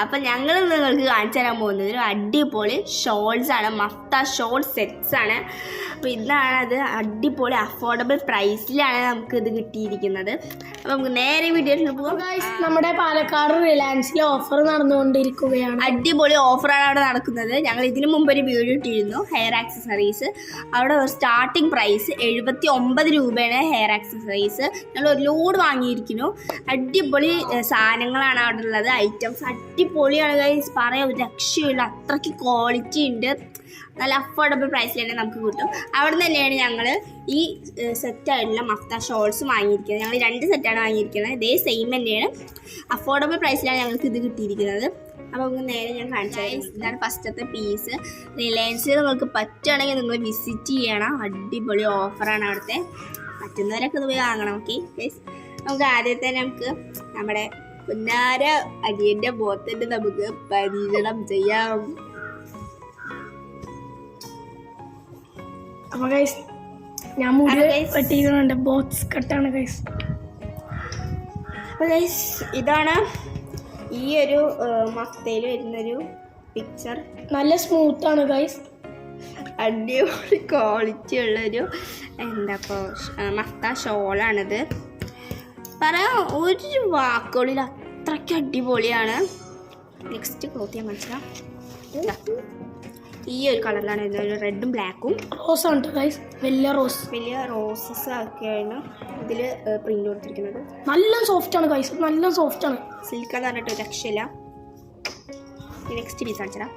അപ്പൊ ഞങ്ങൾ നിങ്ങൾക്ക് കാണിച്ചു തരാൻ പോകുന്നത് ഒരു അടിപൊളി ഷോൾസ് ആണ് മഫ്ത ഷോൾ സെറ്റ്സ് ആണ്. അപ്പോൾ ഇതാണ് അത് അടിപൊളി അഫോർഡബിൾ പ്രൈസിലാണ് നമുക്ക് ഇത് കിട്ടിയിരിക്കുന്നത്. അപ്പൊ നമുക്ക് നേരെ വീഡിയോയിൽ പോകാം. നമ്മുടെ പാലക്കാട് റിലയൻസിലെ ഓഫർ നടന്നുകൊണ്ടിരിക്കുകയാണ്. അടിപൊളി ഓഫറാണ് അവിടെ നടക്കുന്നത്. ഞങ്ങൾ ഇതിനു മുമ്പ് ഒരു വീഡിയോ ഇട്ടിരുന്നു ഹെയർ ആക്സസറീസ് അവിടെ സ്റ്റാർട്ടിംഗ് പ്രൈസ് എഴുപത്തി ഒമ്പത് രൂപയാണ് ഹെയർ ആക്സസറീസ് ഞങ്ങൾ ഒരു ലോഡ് വാങ്ങിയിരിക്കുന്നു. അടിപൊളി സാധനങ്ങളാണ് അവിടെ ഉള്ളത് ഐറ്റംസ് അടിപൊളിയാണ് ഗൈസ് പറയാൻ ഒരു രക്ഷയില്ല അത്രയ്ക്ക് ക്വാളിറ്റി ഉണ്ട്. നല്ല അഫോർഡബിൾ പ്രൈസിൽ തന്നെ നമുക്ക് കിട്ടും. അവിടെ നിന്ന് തന്നെയാണ് ഞങ്ങൾ ഈ സെറ്റായിട്ടുള്ള മഫ്ത ഷോൾസ് വാങ്ങിയിരിക്കുന്നത്. ഞങ്ങൾ രണ്ട് സെറ്റാണ് വാങ്ങിയിരിക്കുന്നത്. ഇതേ സെയിം തന്നെയാണ്. അഫോർഡബിൾ പ്രൈസിലാണ് ഞങ്ങൾക്ക് ഇത് കിട്ടിയിരിക്കുന്നത്. അപ്പോൾ നമുക്ക് നേരെ ഞാൻ കാണിച്ചാൽ ഇതാണ് ഫസ്റ്റത്തെ പീസ് റിലയൻസിൽ നിങ്ങൾക്ക് പറ്റുകയാണെങ്കിൽ നിങ്ങൾ വിസിറ്റ് ചെയ്യണം. അടിപൊളി ഓഫറാണ് അവിടുത്തെ. പറ്റുന്നവരൊക്കെ ഇത് പോയി വാങ്ങണം ഓക്കെ നമുക്ക് ആദ്യത്തെ നമുക്ക് നമ്മുടെ പുന്നാര അനിയന്റെ ബോത്തിന്റെ നമുക്ക് പരീക്ഷണം ചെയ്യാം. അപ്പൊ ഗൈസ് ഞാൻ മുടി ആണോ ബോക്സ് കട്ടാണ് ഗൈസ് അപ്പൊ ഗൈസ് ഇതാണ് ഈ ഒരു മസ്തയിൽ വരുന്നൊരു പിക്ചർ നല്ല സ്മൂത്ത് ആണ് ഗൈസ് അടിപൊളി ക്വാളിറ്റി ഉള്ളൊരു എന്താ ഇപ്പോൾ മഫ്ത ഷോളാണിത്. പറയാൻ ഒരു വാക്കുകളിൽ അത്രയ്ക്ക് അടിപൊളിയാണ്. നെക്സ്റ്റ് ക്ലോത്ത് ഞാൻ മനസ്സിലാം ഈ ഒരു കളറിലാണ് വരുന്നത് ഒരു റെഡും ബ്ലാക്കും റോസ് ഉണ്ട് ഗൈസ് വലിയ റോസ് വലിയ റോസസ് ഒക്കെയാണ് ഇതിൽ പ്രിന്റ് കൊടുത്തിരിക്കുന്നത്. നല്ല സോഫ്റ്റ് ആണ് ഗൈസ് നല്ല സോഫ്റ്റ് ആണ്. സിൽക്ക് എന്ന് പറഞ്ഞിട്ട് രക്ഷയില്ല. നെക്സ്റ്റ് പീസ് കാണിച്ചതാ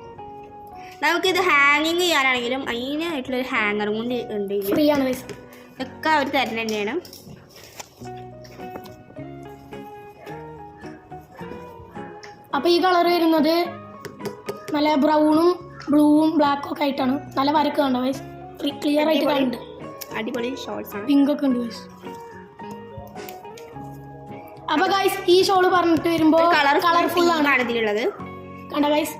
നമുക്കിത് ഹാങ്ങിങ് ചെയ്യാനാണെങ്കിലും അതിനായിട്ടുള്ളൊരു ഹാങ്ങറും കൊണ്ട് ഉണ്ട്. ഫ്രീ ആണ് ഗൈസ് ഇതൊക്കെ അവർ തരുന്ന തന്നെയാണ്. അപ്പൊ ഈ കളർ വരുന്നത് നല്ല ബ്രൗണും ബ്ലൂവും ബ്ലാക്കും ഒക്കെ ആയിട്ടാണ്. നല്ല വരക്ക് കണ്ടോ ഗൈസ് ക്ലിയർ ആയിട്ട് കണ്ടു അടിപൊളി ഷോർട്സ് ആണ്. പിങ്ക് ഒക്കെ ഉണ്ട് ഗൈസ് അപ്പൊ ഗൈസ് ഈ ഷോൾ പറഞ്ഞിട്ട് വരുമ്പോ കളർ കളർഫുൾ ആണ്. ഇതിലുള്ളത്. കണ്ട ഗൈസ്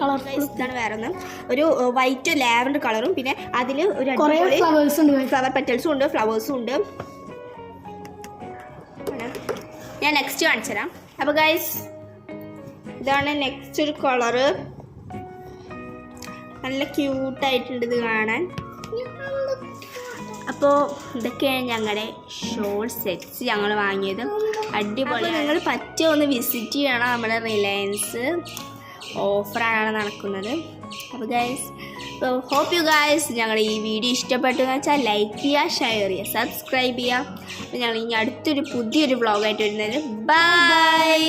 കളർഫുൾ ഇതാണ് വേറെ ഒന്ന് ഒരു വൈറ്റ് ലാവൻഡർ കളറും പിന്നെ അതിൽ ഒരു ഫ്ലവേഴ്സ് ഉണ്ട് ഫ്ലവർ പെറ്റൽസും ഉണ്ട് ഫ്ലവേഴ്സും ഉണ്ട്. ഞാൻ നെക്സ്റ്റ് കാണിച്ചു തരാം അപ്പോൾ ഗൈസ് ഇതാണ് നെക്സ്റ്റ് ഒരു കളറ് നല്ല ക്യൂട്ടായിട്ടുണ്ട് ഇത് കാണാൻ. അപ്പോൾ ഇതൊക്കെയാണ് ഞങ്ങളുടെ ഷോൾ സെറ്റ്സ് ഞങ്ങൾ വാങ്ങിയത്. അടിപൊളി. നിങ്ങൾ പറ്റിയ ഒന്ന് വിസിറ്റ് ചെയ്യണം നമ്മുടെ റിലയൻസ് ഓഫറാണ് നടക്കുന്നത്. അപ്പോൾ ഗൈസ് ഹോപ്പ് യു ഗൈസ് ഞങ്ങളുടെ ഈ വീഡിയോ ഇഷ്ടപ്പെട്ടു എന്ന് വെച്ചാൽ ലൈക്ക് ചെയ്യുക ഷെയർ ചെയ്യുക സബ്സ്ക്രൈബ് ചെയ്യുക. അപ്പോൾ ഞങ്ങൾ ഇനി അടുത്തൊരു പുതിയൊരു വ്ളോഗായിട്ട് വരുന്നത് ബൈ